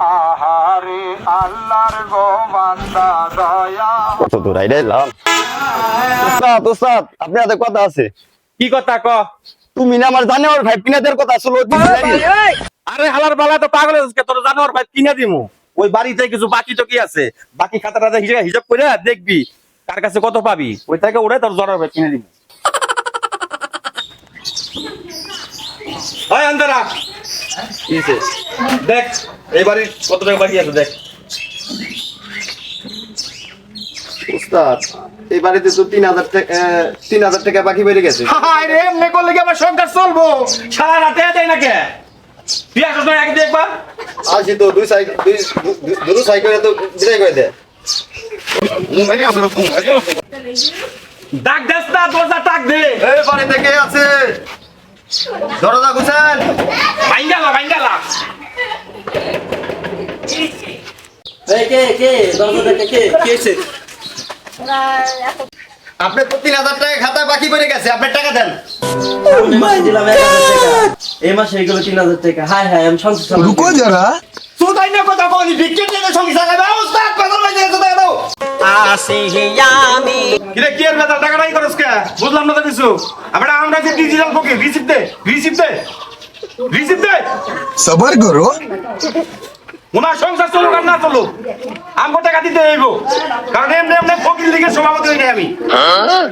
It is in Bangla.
আহারে আল্লাহর গো বান্দা দয়া। কত দূর উস্তাদ উস্তাদ আপনি হাতে কথা আছে। কি কথা ক? তুমি না আমার ভাই কিনা কথা আসলে আরে হালার বালা তো পাগল তোর জানোয়ার ভাই কিনে দিমু। ওই বাড়িতে কিছু বাকি তো কি আছে। বাকি খাতাটা হিসাব হিসাব করে দেখবি কার কাছে কত পাবি। ওই থেকে উড়ে তোর জানোয়ার ভাই কিনে দিমু। ওই আন্দারা দেখ এই বাড়ি কত টাকা বাকি আছে দেখ। উস্তাদ এই বাড়িতে তো তিন হাজার তিন হাজার টাকা বাকি বেড়ে গেছে। রে এমনি করলে কি আমার সংসার চলবো? সারা রাতে দেয় না কে তুই আসছ না একদিন একবার আসি তো দুই সাইকেল দুই দুই সাইকেলে তো বিদায় করে দেয় ডাক দেস না দরজা টাক দে। এই বাড়িতে কে আছে? দরজা গুছেন। বাইঙ্গালা বাইঙ্গালা। আপনার তিন হাজার টাকা খাতা বাকি পড়ে গেছে আপনার টাকা দেন। এই মাসে এগুলো তিন হাজার টাকা। হাই হাই আমি সন্তুষ্ট রুকো যারা? না কথা বলি? বিক্রি সংসার ব্যবস্থা আসি আমি কিরে কি আর বেতার টাকা নাই করছ কে? বুঝলাম না তো কিছু। আমরা আমরা যে ডিজিটাল ফকি রিসিভ দে রিসিভ দে রিসিভ দে। সবার করো ওনার সংসার চলুক আর না চলুক আমগো টাকা দিতে হইব। কারণ এমনি এমনি ফকির দিকে সভাপতি হই নাই আমি। হ্যাঁ?